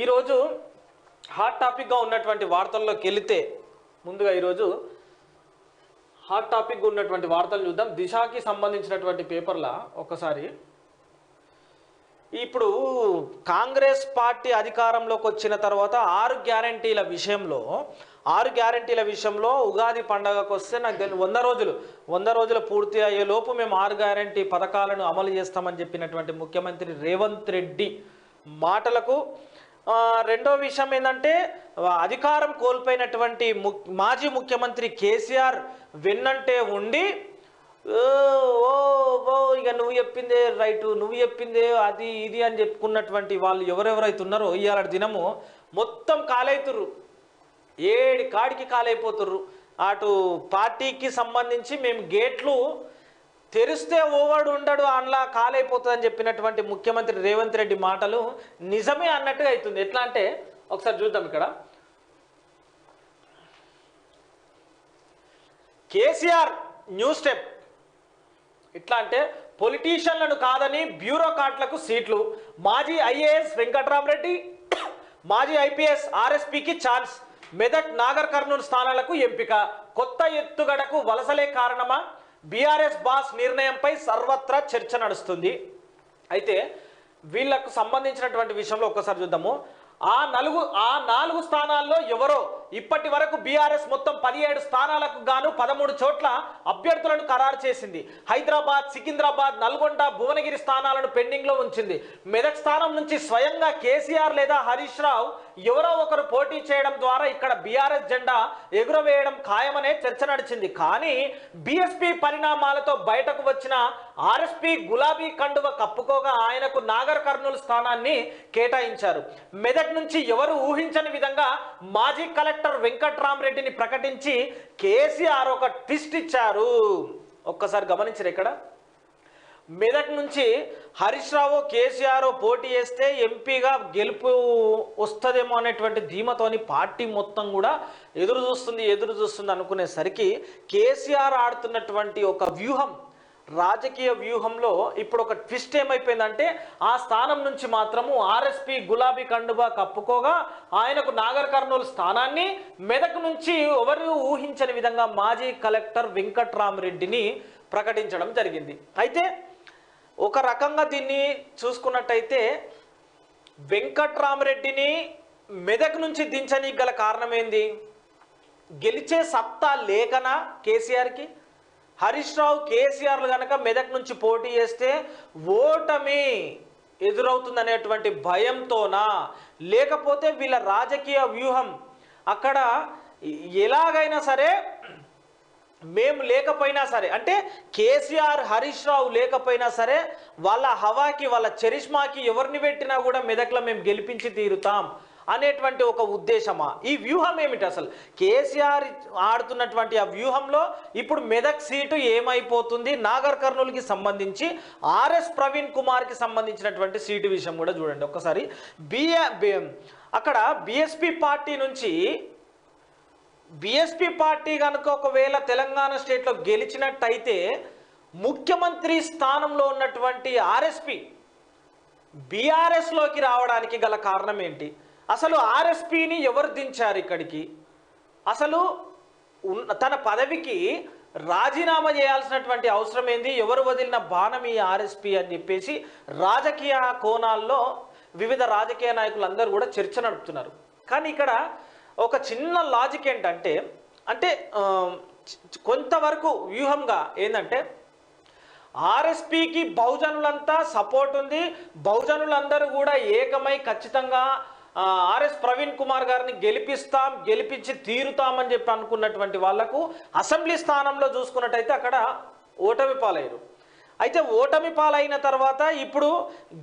ఈరోజు హాట్ టాపిక్గా ఉన్నటువంటి వార్తల్లోకి వెళితే ముందుగా ఈరోజు హాట్ టాపిక్గా ఉన్నటువంటి వార్తలు చూద్దాం. దిశకి సంబంధించినటువంటి పేపర్ల ఒకసారి. ఇప్పుడు కాంగ్రెస్ పార్టీ అధికారంలోకి వచ్చిన తర్వాత ఆరు గ్యారంటీల విషయంలో ఆరు గ్యారంటీల విషయంలో ఉగాది పండగకు వస్తే నాకు తెలి వంద రోజులు వంద రోజులు పూర్తి అయ్యేలోపు మేము ఆరు గ్యారంటీ పథకాలను అమలు చేస్తామని చెప్పినటువంటి ముఖ్యమంత్రి రేవంత్ రెడ్డి మాటలకు రెండో విషయం ఏంటంటే అధికారం కోల్పోయినటువంటి ము మాజీ ముఖ్యమంత్రి కేసీఆర్ వెన్నంటే ఉండి ఓ ఓ ఓ ఇక నువ్వు చెప్పిందే రైటు నువ్వు చెప్పిందే అది ఇది అని చెప్పుకున్నటువంటి వాళ్ళు ఎవరెవరైతే ఉన్నారో ఇవాళ దినము మొత్తం కాలైతుర్రు. ఏడి కాడికి కాలైపోతుర్రు. అటు పార్టీకి సంబంధించి మేము గేట్లు తెరిస్తే ఓవాడు ఉండడు అందులో కాలైపోతుందని చెప్పినటువంటి ముఖ్యమంత్రి రేవంత్ రెడ్డి మాటలు నిజమే అన్నట్టుగా అవుతుంది. ఎట్లా అంటే ఒకసారి చూద్దాం ఇక్కడ. KCR new step. ఎట్లా అంటే పొలిటీషియన్లను కాదని బ్యూరోక్రాట్లకు సీట్లు. మాజీ ఐఏఎస్ వెంకట్రామరెడ్డి మాజీ ఐపీఎస్ ఆర్ఎస్పీకి ఛాన్స్. మెదక్ నాగర్ కర్నూలు స్థానాలకు ఎంపిక. కొత్త ఎత్తుగడకు వలసలే కారణమా? బీఆర్ఎస్ బాస్ నిర్ణయంపై సర్వత్రా చర్చ నడుస్తుంది. అయితే వీళ్ళకు సంబంధించినటువంటి విషయంలో ఒక్కసారి చూద్దాము. ఆ నలుగు ఆ నాలుగు స్థానాల్లో ఎవరో ఇప్పటి వరకు బీఆర్ఎస్ మొత్తం పదిహేడు స్థానాలకు గాను పదమూడు చోట్ల అభ్యర్థులను ఖరారు చేసింది. హైదరాబాద్ సికింద్రాబాద్ నల్గొండ భువనగిరి స్థానాలను పెండింగ్లో ఉంచింది. మెదక్ స్థానం నుంచి స్వయంగా కేసీఆర్ లేదా హరీష్ రావు ఎవరో ఒకరు పోటీ చేయడం ద్వారా ఇక్కడ బీఆర్ఎస్ జెండా ఎగురవేయడం ఖాయమనే చర్చ నడిచింది. కానీ బీఎస్పీ పరిణామాలతో బయటకు వచ్చిన ఆర్ఎస్పీ గులాబీ కండువ కప్పుకోగా ఆయనకు నాగర్ కర్నూలు స్థానాన్ని కేటాయించారు. మెదక్ నుంచి ఎవరు ఊహించని విధంగా మాజీ కలెక్టర్ వెంకట్రామరెడ్డిని ప్రకటించి కేసీఆర్ ఒక ట్విస్ట్ ఇచ్చారు. ఒక్కసారి గమనించరు ఇక్కడ. మెదక్ నుంచి హరీష్ రావు కేసీఆర్ పోటీ చేస్తే ఎంపీగా గెలుపు వస్తుందేమో అనేటువంటి ధీమతోని పార్టీ మొత్తం కూడా ఎదురు చూస్తుంది ఎదురు చూస్తుంది అనుకునేసరికి కేసీఆర్ ఆడుతున్నటువంటి ఒక వ్యూహం రాజకీయ వ్యూహంలో ఇప్పుడు ఒక ట్విస్ట్ ఏమైపోయిందంటే ఆ స్థానం నుంచి మాత్రము ఆర్ఎస్పి గులాబీ కండువా కప్పుకోగా ఆయనకు నాగర్ కర్నూలు స్థానాన్ని మెదక్ నుంచి ఎవరు ఊహించని విధంగా మాజీ కలెక్టర్ వెంకట్రామరెడ్డిని ప్రకటించడం జరిగింది. అయితే ఒక రకంగా దీన్ని చూసుకున్నట్టయితే వెంకట్రామరెడ్డిని మెదక్ నుంచి దించనీకి గల కారణం ఏంది? గెలిచే సత్తా లేకనా కేసీఆర్కి? హరీష్ రావు కేసీఆర్లు కనుక మెదక్ నుంచి పోటీ చేస్తే ఓటమి ఎదురవుతుందనేటువంటి భయంతోనా? లేకపోతే వీళ్ళ రాజకీయ వ్యూహం అక్కడ ఎలాగైనా సరే మేము లేకపోయినా సరే అంటే కేసీఆర్ హరీష్ రావు లేకపోయినా సరే వాళ్ళ హవాకి వాళ్ళ చరిష్మాకి ఎవరిని పెట్టినా కూడా మెదక్లో మేము గెలిపించి తీరుతాం. అనేటువంటి ఒక ఉద్దేశమా? ఈ వ్యూహం ఏమిటి అసలు? కేసీఆర్ ఆడుతున్నటువంటి ఆ వ్యూహంలో ఇప్పుడు మెదక్ సీటు ఏమైపోతుంది? నాగర్ కర్నూలుకి సంబంధించి ఆర్ఎస్ ప్రవీణ్ కుమార్కి సంబంధించినటువంటి సీటు విషయం కూడా చూడండి ఒక్కసారి. బిఏ అక్కడ బిఎస్పి పార్టీ నుంచి బిఎస్పి పార్టీ కనుక ఒకవేళ తెలంగాణ స్టేట్లో గెలిచినట్టయితే ముఖ్యమంత్రి స్థానంలో ఉన్నటువంటి ఆర్ఎస్పి బీఆర్ఎస్లోకి రావడానికి గల కారణం ఏంటి? అసలు ఆర్ఎస్పిని ఎవరు దించారు ఇక్కడికి? అసలు తన పదవికి రాజీనామా చేయాల్సినటువంటి అవసరం ఏంది? ఎవరు వదిలిన బాణం ఈ ఆర్ఎస్పి అని చెప్పేసి రాజకీయ కోణాల్లో వివిధ రాజకీయ నాయకులు అందరూ కూడా చర్చ నడుపుతున్నారు. కానీ ఇక్కడ ఒక చిన్న లాజిక్ ఏంటంటే అంటే కొంతవరకు వ్యూహంగా ఏంటంటే ఆర్ఎస్పికి బహుజనులంతా సపోర్ట్ ఉంది. బహుజనులందరూ కూడా ఏకమై ఖచ్చితంగా ఆర్ఎస్ ప్రవీణ్ కుమార్ గారిని గెలిపిస్తాం గెలిపించి తీరుతామని చెప్పి అనుకున్నటువంటి వాళ్ళకు అసెంబ్లీ స్థానంలో చూసుకున్నట్టయితే అక్కడ ఓటమి పాలయ్యారు. అయితే ఓటమి పాలైన తర్వాత ఇప్పుడు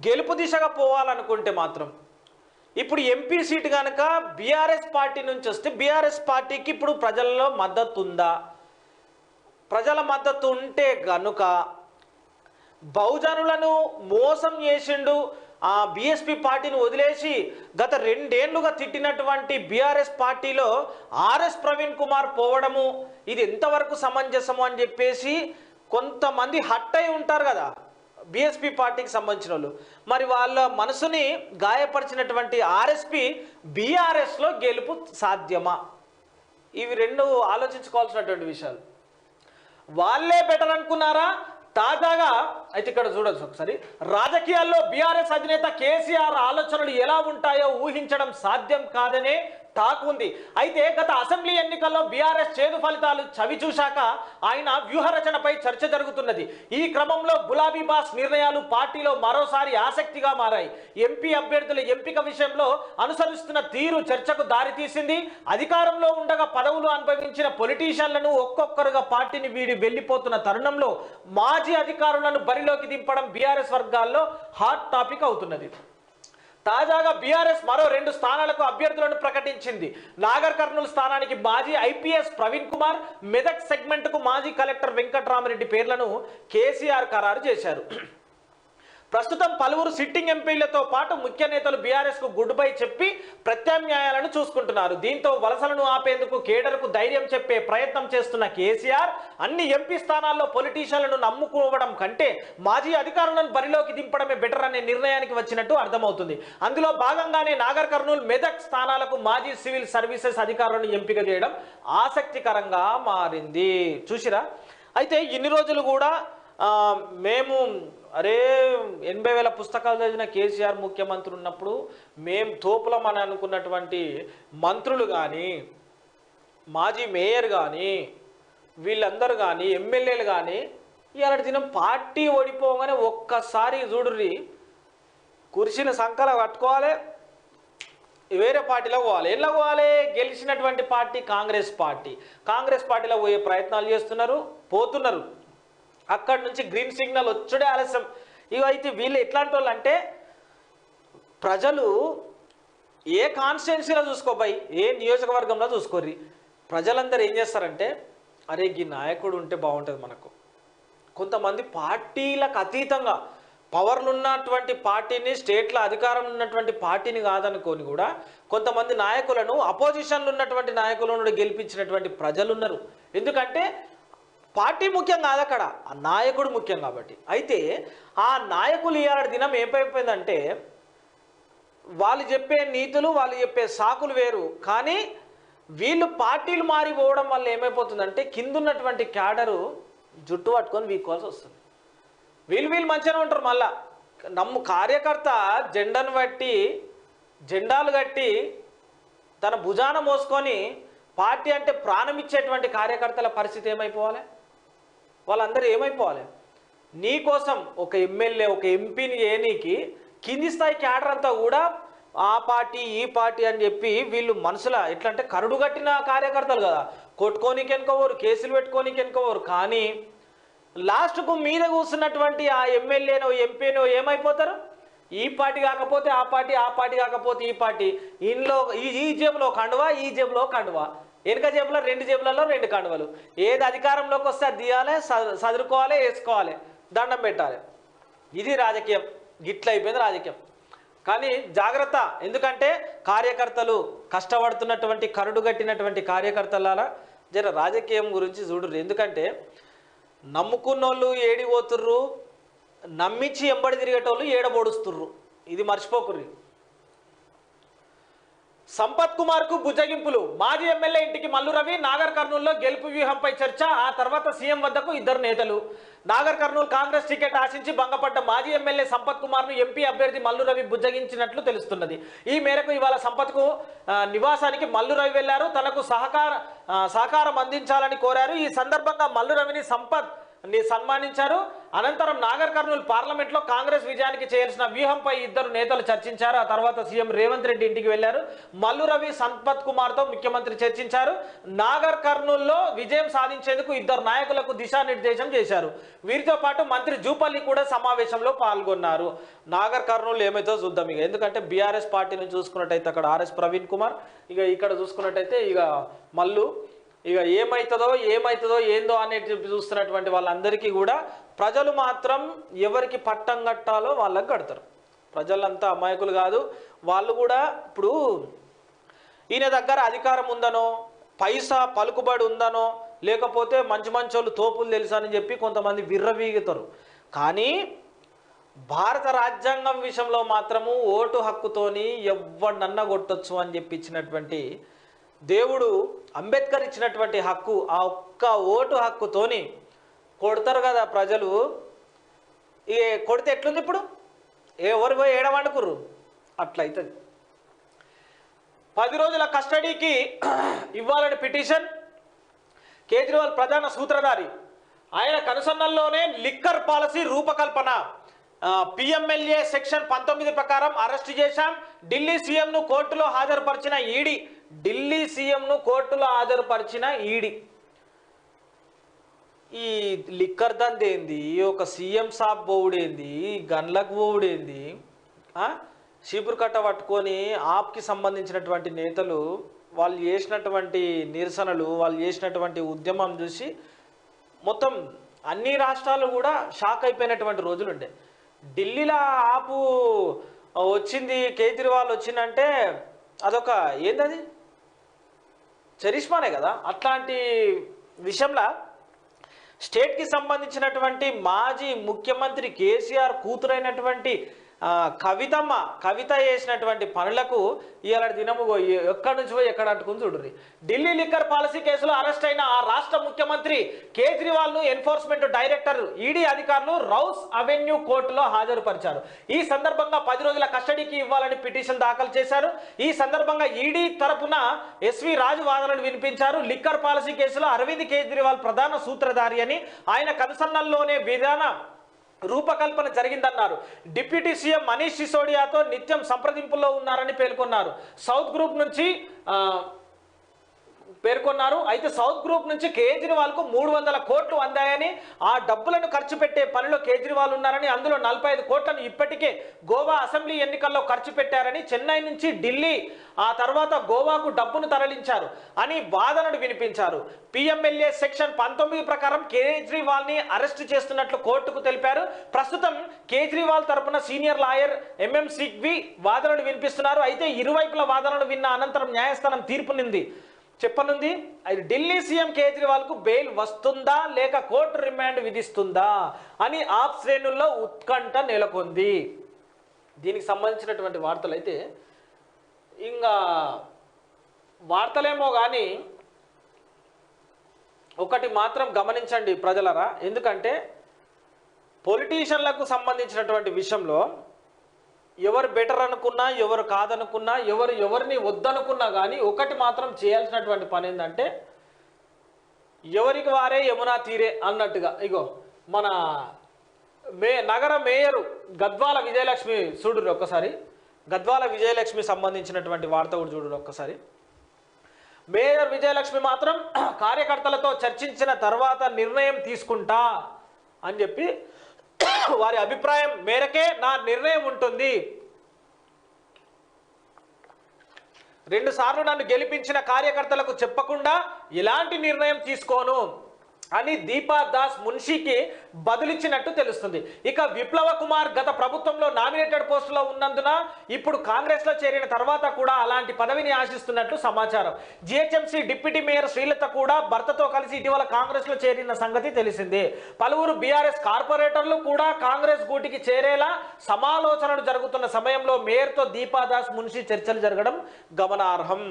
గెలుపు దిశగా పోవాలనుకుంటే మాత్రం ఇప్పుడు ఎంపీ సీటు కనుక బీఆర్ఎస్ పార్టీ నుంచి వస్తే బీఆర్ఎస్ పార్టీకి ఇప్పుడు ప్రజల్లో మద్దతు ఉందా? ప్రజల మద్దతు ఉంటే కనుక బహుజనులను మోసం చేసిండు ఆ బీఎస్పీ పార్టీని వదిలేసి గత రెండేళ్ళుగా తిట్టినటువంటి బీఆర్ఎస్ పార్టీలో ఆర్ఎస్ ప్రవీణ్ కుమార్ పోవడము ఇది ఎంతవరకు సమంజసము అని చెప్పేసి కొంతమంది హట్ అయి ఉంటారు కదా బీఎస్పీ పార్టీకి సంబంధించిన వాళ్ళు మరి వాళ్ళ మనసుని గాయపరిచినటువంటి ఆర్ఎస్పి బీఆర్ఎస్లో గెలుపు సాధ్యమా? ఇవి రెండు ఆలోచించుకోవాల్సినటువంటి విషయాలు. వాళ్ళే బెటర్ అనుకున్నారా? తాజాగా అయితే ఇక్కడ చూడొచ్చు ఒకసారి. రాజకీయాల్లో బీఆర్ఎస్ అధినేత కేసీఆర్ ఆలోచనలు ఎలా ఉంటాయో ఊహించడం సాధ్యం కాదనే టాక్ ఉంది. అయితే గత అసెంబ్లీ ఎన్నికల్లో బీఆర్ఎస్ చేదు ఫలితాలు చవి చూశాక ఆయన వ్యూహరచనపై చర్చ జరుగుతున్నది. ఈ క్రమంలో గులాబీ బాస్ నిర్ణయాలు పార్టీలో మరోసారి ఆసక్తిగా మారాయి. ఎంపీ అభ్యర్థుల ఎంపిక విషయంలో అనుసరిస్తున్న తీరు చర్చకు దారితీసింది అధికారంలో ఉండగా పదవులు అనుభవించిన పొలిటీషియన్లను ఒక్కొక్కరుగా పార్టీని వీడి వెళ్ళిపోతున్న తరుణంలో మాజీ అధికారులను బరిలోకి దింపడం బీఆర్ఎస్ వర్గాల్లో హాట్ టాపిక్ అవుతున్నది. తాజాగా బీఆర్ఎస్ మరో రెండు స్థానాలకు అభ్యర్థులను ప్రకటించింది. నాగర్ కర్నూలు స్థానానికి మాజీ ఐపీఎస్ ప్రవీణ్ కుమార్ మెదక్ సెగ్మెంట్కు మాజీ కలెక్టర్ వెంకట్రామరెడ్డి పేర్లను కేసీఆర్ ఖరారు చేశారు. ప్రస్తుతం పలువురు సిట్టింగ్ ఎంపీలతో పాటు ముఖ్య నేతలు బీఆర్ఎస్కు గుడ్ బై చెప్పి ప్రత్యామ్నాయాలను చూసుకుంటున్నారు. దీంతో వలసలను ఆపేందుకు కేడర్కు ధైర్యం చెప్పే ప్రయత్నం చేస్తున్న కేసీఆర్ అన్ని ఎంపీ స్థానాల్లో పొలిటీషియన్లను నమ్ముకోవడం కంటే మాజీ అధికారులను బరిలోకి దింపడమే బెటర్ అనే నిర్ణయానికి వచ్చినట్టు అర్థమవుతుంది. అందులో భాగంగానే నాగర్ కర్నూలు మెదక్ స్థానాలకు మాజీ సివిల్ సర్వీసెస్ అధికారులను ఎంపిక చేయడం ఆసక్తికరంగా మారింది. చూసిరా? అయితే ఇన్ని రోజులు కూడా మేము అరే ఎనభై వేల పుస్తకాలు చదివిన కేసీఆర్ ముఖ్యమంత్రి ఉన్నప్పుడు మేము తోపులం అని అనుకున్నటువంటి మంత్రులు కానీ మాజీ మేయర్ కానీ వీళ్ళందరూ కానీ ఎమ్మెల్యేలు కానీ ఇలాంటి దినం పార్టీ ఓడిపోగానే ఒక్కసారి చూడుర్రి కుర్చీని సంకల కట్టుకోవాలి వేరే పార్టీలో పోవాలి. ఎలా పోవాలి? గెలిచినటువంటి పార్టీ కాంగ్రెస్ పార్టీ. కాంగ్రెస్ పార్టీలో పోయే ప్రయత్నాలు చేస్తున్నారు పోతున్నారు. అక్కడి నుంచి గ్రీన్ సిగ్నల్ వచ్చుడే ఆలస్యం. ఇవైతే అయితే వీళ్ళు ఎట్లాంటి వాళ్ళు అంటే ప్రజలు ఏ కాన్స్టిట్యున్సీలో చూసుకోపోయి ఏ నియోజకవర్గంలో చూసుకోర్రి. ప్రజలందరూ ఏం చేస్తారంటే అరే ఈ నాయకుడు ఉంటే బాగుంటుంది మనకు. కొంతమంది పార్టీలకు అతీతంగా పవర్లు ఉన్నటువంటి పార్టీని స్టేట్లో అధికారం ఉన్నటువంటి పార్టీని కాదనుకొని కూడా కొంతమంది నాయకులను అపోజిషన్లు ఉన్నటువంటి నాయకులను గెలిపించినటువంటి ప్రజలు ఉన్నారు ఎందుకంటే పార్టీ ముఖ్యం కాదు అక్కడ ఆ నాయకుడు ముఖ్యం కాబట్టి. అయితే ఆ నాయకులు ఇవాళ దినం ఏమైపోయిందంటే వాళ్ళు చెప్పే నీతులు వాళ్ళు చెప్పే సాకులు వేరు. కానీ వీళ్ళు పార్టీలు మారిపోవడం వల్ల ఏమైపోతుందంటే కిందున్నటువంటి క్యాడరు జుట్టు పట్టుకొని వీక్కోవాల్సి వస్తుంది. వీళ్ళు వీళ్ళు మంచిగానే ఉంటారు మళ్ళా. నమ్ము కార్యకర్త జెండాను బట్టి జెండాలు కట్టి తన భుజాన మోసుకొని పార్టీ అంటే ప్రాణం ఇచ్చేటువంటి కార్యకర్తల పరిస్థితి ఏమైపోవాలి? వాళ్ళందరూ ఏమైపోవాలి? నీకోసం ఒక ఎమ్మెల్యే ఒక ఎంపీని ఏనీకి కింది స్థాయి క్యాడర్ అంతా కూడా ఆ పార్టీ ఈ పార్టీ అని చెప్పి వీళ్ళు మనసుల ఎట్లా అంటే కరుడు కట్టిన కార్యకర్తలు కదా. కొట్టుకోనికి ఎనుకోవరు కేసులు పెట్టుకోనికి ఎనుకోవరు. కానీ లాస్ట్కు మీద కూర్చున్నటువంటి ఆ ఎమ్మెల్యేనో ఎంపీనో ఏమైపోతారు? ఈ పార్టీ కాకపోతే ఆ పార్టీ ఆ పార్టీ కాకపోతే ఈ పార్టీ. ఇంట్లో ఈ ఈ జేబులో కండువా ఈ జేబులో కండువా? వెనుక జేబులో రెండు జేబులలో రెండు కండువలు. ఏది అధికారంలోకి వస్తే అది తీయాలి స- చదువుకోవాలి వేసుకోవాలి దండం పెట్టాలి. ఇది రాజకీయం. గిట్ల అయిపోయింది రాజకీయం. కానీ జాగ్రత్త. ఎందుకంటే కార్యకర్తలు కష్టపడుతున్నటువంటి కరుడు కట్టినటువంటి కార్యకర్తల జర రాజకీయం గురించి చూడరు ఎందుకంటే నమ్ముకున్నోళ్ళు వాళ్ళు ఏడిపోతుర్రు నమ్మించి ఎంబడి తిరిగేటోళ్ళు ఏడబోడుస్తుర్రు. ఇది మర్చిపోకుర్రి. సంపత్ కుమార్కు బుజ్జగింపులు మాజీ ఎమ్మెల్యే ఇంటికి మల్లు రవి నాగర్ కర్నూలులో గెలుపు వ్యూహంపై చర్చ ఆ తర్వాత సీఎం వద్దకు ఇద్దరు నేతలు. నాగర్ కర్నూలు కాంగ్రెస్ టికెట్ ఆశించి భంగపడ్డ మాజీ ఎమ్మెల్యే సంపత్ కుమార్ను ఎంపీ అభ్యర్థి మల్లు రవి బుజ్జగించినట్లు తెలుస్తున్నది. ఈ మేరకు ఇవాళ సంపత్కు నివాసానికి మల్లు రవి వెళ్ళారు. తనకు సహకార సహకారం అందించాలని కోరారు. ఈ సందర్భంగా మల్లు రవిని సంపత్ ని సన్మానించారు. అనంతరం నాగర్ కర్నూలు పార్లమెంట్లో కాంగ్రెస్ విజయానికి చేయాల్సిన వ్యూహంపై ఇద్దరు నేతలు చర్చించారు. ఆ తర్వాత సీఎం రేవంత్ రెడ్డి ఇంటికి వెళ్ళారు మల్లు రవి సంపత్ కుమార్తో ముఖ్యమంత్రి చర్చించారు. నాగర్ కర్నూల్లో విజయం సాధించేందుకు ఇద్దరు నాయకులకు దిశానిర్దేశం చేశారు. వీరితో పాటు మంత్రి జూపల్లి కూడా సమావేశంలో పాల్గొన్నారు. నాగర్ కర్నూలు ఏమైతే చూద్దాం ఇక. ఎందుకంటే బీఆర్ఎస్ పార్టీని చూసుకున్నట్టయితే అక్కడ ఆర్ఎస్ ప్రవీణ్ కుమార్ ఇక ఇక్కడ చూసుకున్నట్టయితే ఇక మల్లు ఇక ఏమవుతుందో ఏమవుతుందో ఏందో అనేది చూస్తున్నటువంటి వాళ్ళందరికీ కూడా ప్రజలు మాత్రం ఎవరికి పట్టం కట్టాలో వాళ్ళకి కడతారు. ప్రజలంతా అమాయకులు కాదు. వాళ్ళు కూడా ఇప్పుడు ఈయన దగ్గర అధికారం ఉందనో పైసా పలుకుబడి ఉందనో లేకపోతే మంచి మంచోళ్ళు తోపులు తెలుసా అని చెప్పి కొంతమంది విర్రవీగుతారు. కానీ భారత రాజ్యాంగం విషయంలో మాత్రము ఓటు హక్కుతోని ఎవడన్నా కొట్టొచ్చు అని చెప్పి ఇచ్చినటువంటి దేవుడు అంబేద్కర్ ఇచ్చినటువంటి హక్కు ఆ ఒక్క ఓటు హక్కుతోని కొడతారు కదా ప్రజలు. ఏ కొడితే ఎట్లుంది ఇప్పుడు? ఎవరు పోయి ఏడవండుకుర్రు అట్లయితుంది. పది రోజుల కస్టడీకి ఇవ్వాలని పిటిషన్ కేజ్రీవాల్ ప్రధాన సూత్రధారి. ఆయన కనుసన్నల్లోనే లిక్కర్ పాలసీ రూపకల్పన. పిఎంఎల్ఏ సెక్షన్ పంతొమ్మిది ప్రకారం అరెస్ట్ చేశాం. ఢిల్లీ సీఎంను కోర్టులో హాజరుపరిచిన ఈడీ ఢిల్లీ సీఎంను కోర్టులో హాజరుపరిచిన ఈడీ. ఈ లిక్కర్ దందేంది? ఒక సీఎం సాబ్ బోవుడేంది గన్లకు బోవుడేంది చీపురు కట్ట పట్టుకొని ఆప్కి సంబంధించినటువంటి నేతలు వాళ్ళు చేసినటువంటి నిరసనలు వాళ్ళు చేసినటువంటి ఉద్యమం చూసి మొత్తం అన్ని రాష్ట్రాలు కూడా షాక్ అయిపోయినటువంటి రోజులు ఉండే ఢిల్లీలో ఆపు వచ్చింది కేజ్రీవాల్ వచ్చిందంటే అదొక ఏంటది చరిష్మానే కదా? అట్లాంటి విషయంలో స్టేట్కి సంబంధించినటువంటి మాజీ ముఖ్యమంత్రి కేసీఆర్ కూతురైనటువంటి కవితమ్మ కవిత చేసినటువంటి పనులకు ఇవాళ దినము ఎక్కడి నుంచి పోయి ఎక్కడ అంటుకుని చూడుర్రి. ఢిల్లీ లిక్కర్ పాలసీ కేసులో అరెస్ట్ అయిన ఆ రాష్ట్ర ముఖ్యమంత్రి కేజ్రీవాల్ను ఎన్ఫోర్స్మెంట్ డైరెక్టర్ ఈడీ అధికారులు రౌస్ అవెన్యూ కోర్టులో హాజరుపరిచారు. ఈ సందర్భంగా పది రోజుల కస్టడీకి ఇవ్వాలని పిటిషన్ దాఖలు చేశారు. ఈ సందర్భంగా ఈడీ తరపున ఎస్వి రాజు వాదనలు వినిపించారు. లిక్కర్ పాలసీ కేసులో అరవింద్ కేజ్రీవాల్ ప్రధాన సూత్రధారి అని ఆయన కనుసన్నల్లోనే విధాన రూపకల్పన జరిగిందన్నారు. డిప్యూటీ సీఎం మనీష్ సిసోడియాతో నిత్యం సంప్రదింపుల్లో ఉన్నారని పేర్కొన్నారు. సౌత్ గ్రూప్ నుంచి పేర్కొన్నారు. అయితే సౌత్ గ్రూప్ నుంచి కేజ్రీవాల్కు మూడు వందల కోట్లు అందాయని ఆ డబ్బులను ఖర్చు పెట్టే పనిలో కేజ్రీవాల్ ఉన్నారని అందులో నలభై ఐదు కోట్లను ఇప్పటికే గోవా అసెంబ్లీ ఎన్నికల్లో ఖర్చు పెట్టారని చెన్నై నుంచి ఢిల్లీ ఆ తర్వాత గోవాకు డబ్బును తరలించారు అని వాదనలు వినిపించారు. పిఎంఎల్ఏ సెక్షన్ పంతొమ్మిది ప్రకారం కేజ్రీవాల్ని అరెస్ట్ చేస్తున్నట్లు కోర్టుకు తెలిపారు. ప్రస్తుతం కేజ్రీవాల్ తరపున సీనియర్ లాయర్ ఎంఎం సిగ్వి వాదనలు వినిపిస్తున్నారు. అయితే ఇరువైపుల వాదనలు విన్న అనంతరం న్యాయస్థానం తీర్పునింది చెప్పనుంది? అది ఢిల్లీ సీఎం కేజ్రీవాల్కు బెయిల్ వస్తుందా లేక కోర్టు రిమాండ్ విధిస్తుందా అని ఆప్ శ్రేణుల్లో ఉత్కంఠ నెలకొంది. దీనికి సంబంధించినటువంటి వార్తలు అయితే ఇంకా వార్తలేమో కానీ ఒకటి మాత్రం గమనించండి ప్రజలరా. ఎందుకంటే పొలిటీషియన్లకు సంబంధించినటువంటి విషయంలో ఎవరు బెటర్ అనుకున్నా ఎవరు కాదనుకున్నా ఎవరు ఎవరిని వద్దనుకున్నా కానీ ఒకటి మాత్రం చేయాల్సినటువంటి పని ఏంటంటే ఎవరికి వారే యమునా తీరే అన్నట్టుగా. ఇగో మన మే నగర మేయరు గద్వాల విజయలక్ష్మి చూడురు ఒక్కసారి. గద్వాల విజయలక్ష్మి సంబంధించినటువంటి వార్త కూడా చూడురు ఒక్కసారి. మేయర్ విజయలక్ష్మి మాత్రం కార్యకర్తలతో చర్చించిన తర్వాత నిర్ణయం తీసుకుంటా అని చెప్పి వారి అభిప్రాయం మేరకే నా నిర్ణయం ఉంటుంది. రెండు సార్లు నన్ను గెలిపించిన కార్యకర్తలకు చెప్పకుండా ఎలాంటి నిర్ణయం తీసుకోను. అని దీపా దాస్ మున్షికి బదులిచ్చినట్టు తెలుస్తుంది. ఇక విప్లవ కుమార్ గత ప్రభుత్వంలో నామినేటెడ్ పోస్టులో ఉన్నందున ఇప్పుడు కాంగ్రెస్లో చేరిన తర్వాత కూడా అలాంటి పదవిని ఆశిస్తున్నట్లు సమాచారం. జిహెచ్ఎంసీ డిప్యూటీ మేయర్ శ్రీలత కూడా భర్తతో కలిసి ఇటీవల కాంగ్రెస్లో చేరిన సంగతి తెలిసిందే. పలువురు బీఆర్ఎస్ కార్పొరేటర్లు కూడా కాంగ్రెస్ గూటికి చేరేలా సమాలోచనలు జరుగుతున్న సమయంలో మేయర్తో దీపాదాస్ మున్షి చర్చలు జరగడం గమనార్హం.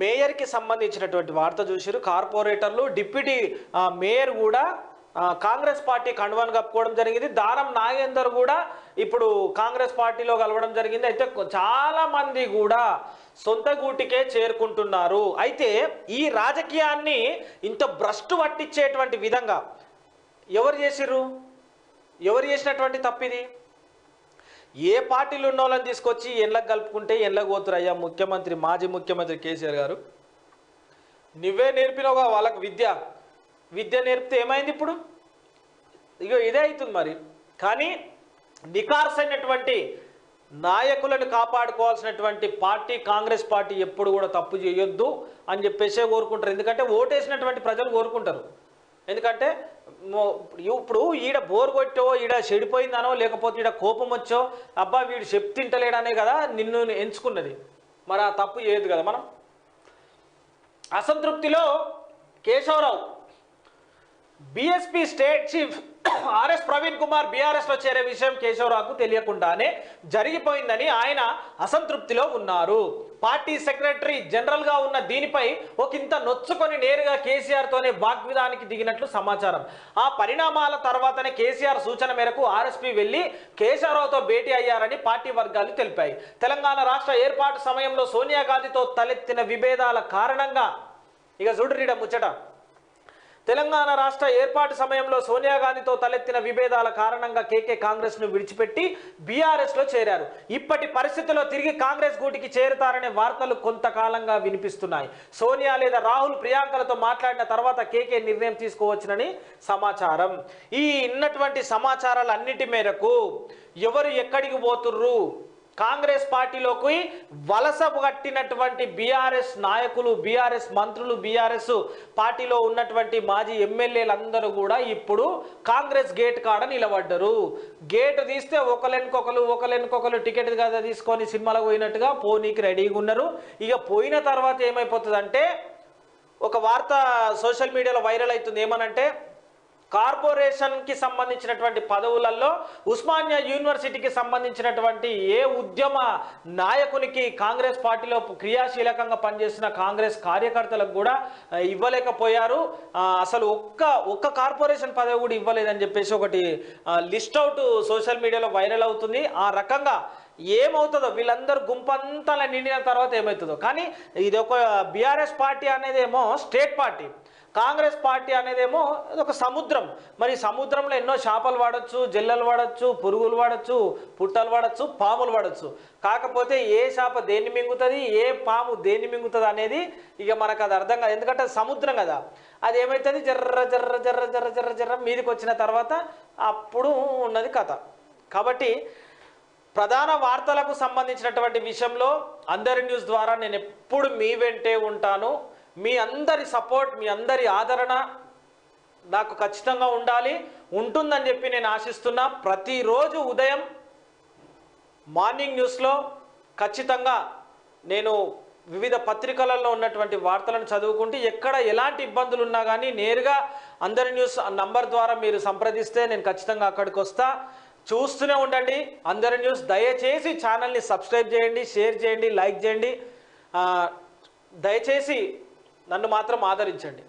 మేయర్కి సంబంధించినటువంటి వార్త చూసారు కార్పొరేటర్లు డిప్యూటీ మేయర్ కూడా కాంగ్రెస్ పార్టీ కండువాను కప్పుకోవడం జరిగింది. దానం నాగేందర్ కూడా ఇప్పుడు కాంగ్రెస్ పార్టీలో కలవడం జరిగింది. అయితే చాలామంది చాలా మంది కూడా సొంత గూటికే చేరుకుంటున్నారు. అయితే ఈ రాజకీయాన్ని ఇంత భ్రష్టు పట్టించేటువంటి విధంగా ఎవరు చేసిర్రు? ఎవరు చేసినటువంటి తప్పిది? ఏ పార్టీలు ఉన్న వాళ్ళని తీసుకొచ్చి ఎండ్లకు కలుపుకుంటే ఎండ్లకు పోతురు అయ్యా? ముఖ్యమంత్రి మాజీ ముఖ్యమంత్రి కేసీఆర్ గారు. నువ్వే నేర్పినావుగా వాళ్ళకు విద్య. విద్య నేర్పితే ఏమైంది ఇప్పుడు? ఇక ఇదే అవుతుంది మరి. కానీ నికార్స్ అయినటువంటి నాయకులను కాపాడుకోవాల్సినటువంటి పార్టీ కాంగ్రెస్ పార్టీ ఎప్పుడు కూడా తప్పు చేయొద్దు అని చెప్పేసే కోరుకుంటారు. ఎందుకంటే ఓటేసినటువంటి ప్రజలు కోరుకుంటారు. ఎందుకంటే ఇప్పుడు ఈడ బోర్ కొట్టో ఈడ చెడిపోయిందనో లేకపోతే ఈడ కోపం వచ్చో అబ్బా వీడు చెప్తింటలేడనే కదా నిన్ను ఎంచుకున్నది. మరి ఆ తప్పు చేయదు కదా మనం? అసంతృప్తిలో Keshava Rao. BSP state chief RS Praveen Kumar బీఆర్ఎస్లో చేరే విషయం కేశవరావుకు తెలియకుండానే జరిగిపోయిందని ఆయన అసంతృప్తిలో ఉన్నారు. పార్టీ సెక్రటరీ జనరల్గా ఉన్న దీనిపై ఒకంత నొచ్చుకొని నేరుగా కేసీఆర్ తోనే వాగ్విదానికి దిగినట్లు సమాచారం. ఆ పరిణామాల తర్వాతనే కేసీఆర్ సూచన మేరకు ఆర్ఎస్పీ వెళ్ళి కేశవరావుతో భేటీ అయ్యారని పార్టీ వర్గాలు తెలిపాయి. తెలంగాణ రాష్ట్ర ఏర్పాటు సమయంలో సోనియా గాంధీతో తలెత్తిన విభేదాల కారణంగా ఇక చూడరీడ ముచ్చట. తెలంగాణ రాష్ట్ర ఏర్పాటు సమయంలో సోనియా గాంధీతో తలెత్తిన విభేదాల కారణంగా కేకే కాంగ్రెస్ను విడిచిపెట్టి బీఆర్ఎస్లో చేరారు. ఇప్పటి పరిస్థితుల్లో తిరిగి కాంగ్రెస్ గూటికి చేరుతారనే వార్తలు కొంతకాలంగా వినిపిస్తున్నాయి. సోనియా లేదా రాహుల్ ప్రియాంకలతో మాట్లాడిన తర్వాత కేకే నిర్ణయం తీసుకోవచ్చునని సమాచారం. ఈ ఉన్నటువంటి సమాచారాలన్నిటి మేరకు ఎవరు ఎక్కడికి పోతుర్రు? కాంగ్రెస్ పార్టీలోకి వలస కట్టినటువంటి బీఆర్ఎస్ నాయకులు బీఆర్ఎస్ మంత్రులు బీఆర్ఎస్ పార్టీలో ఉన్నటువంటి మాజీ ఎమ్మెల్యేలందరూ కూడా ఇప్పుడు కాంగ్రెస్ గేట్ కాడ నిలబడ్డరు. గేట్ తీస్తే ఒకలెనుకొకరు ఒకలెనుకొకరు టికెట్ కదా తీసుకొని సినిమాలకు పోయినట్టుగా పోనీకి రెడీగా ఉన్నారు. ఇక పోయిన తర్వాత ఏమైపోతుందంటే ఒక వార్త సోషల్ మీడియాలో వైరల్ అవుతుంది. ఏమనంటే కార్పొరేషన్కి సంబంధించినటువంటి పదవులలో ఉస్మానియా యూనివర్సిటీకి సంబంధించినటువంటి ఏ ఉద్యమ నాయకునికి కాంగ్రెస్ పార్టీలో క్రియాశీలకంగా పనిచేసిన కాంగ్రెస్ కార్యకర్తలకు కూడా ఇవ్వలేకపోయారు. అసలు ఒక్క ఒక్క కార్పొరేషన్ పదవి కూడా ఇవ్వలేదని చెప్పేసి ఒకటి లిస్ట్ అవుట్ సోషల్ మీడియాలో వైరల్ అవుతుంది. ఆ రకంగా ఏమవుతుందో వీళ్ళందరూ గుంపంతా నిండిన తర్వాత ఏమవుతుందో. కానీ ఇది ఒక బీఆర్ఎస్ పార్టీ అనేదేమో స్టేట్ పార్టీ కాంగ్రెస్ పార్టీ అనేదేమో ఇది ఒక సముద్రం. మరి సముద్రంలో ఎన్నో చేపలు వాడచ్చు జల్లలు వాడచ్చు పురుగులు వాడచ్చు పుట్టలు వాడచ్చు పాములు వాడచ్చు. కాకపోతే ఏ చేప దేన్ని మింగుతుంది ఏ పాము దేన్ని మింగుతుంది అనేది ఇక మనకు అది అర్థం కాదు. ఎందుకంటే సముద్రం కదా. అది ఏమవుతుంది? జర్ర జర్ర జర్ర జర్ర జర్ర జర్ర మీదకి వచ్చిన తర్వాత అప్పుడు ఉన్నది కథ. కాబట్టి ప్రధాన వార్తలకు సంబంధించినటువంటి విషయంలో అందరి న్యూస్ ద్వారా నేను ఎప్పుడు మీ వెంటే ఉంటాను. మీ అందరి సపోర్ట్ మీ అందరి ఆదరణ నాకు ఖచ్చితంగా ఉండాలి. ఉంటుందని చెప్పి నేను ఆశిస్తున్నా. ప్రతిరోజు ఉదయం మార్నింగ్ న్యూస్లో ఖచ్చితంగా నేను వివిధ పత్రికలలో ఉన్నటువంటి వార్తలను చదువుకుంటూ ఎక్కడ ఎలాంటి ఇబ్బందులు ఉన్నా కానీ నేరుగా అందరి న్యూస్ నంబర్ ద్వారా మీరు సంప్రదిస్తే నేను ఖచ్చితంగా అక్కడికి వస్తాను చూస్తూనే ఉండండి. అందరి న్యూస్ దయచేసి ఛానల్ని సబ్స్క్రైబ్ చేయండి షేర్ చేయండి లైక్ చేయండి. దయచేసి నన్ను మాత్రం ఆదరించండి.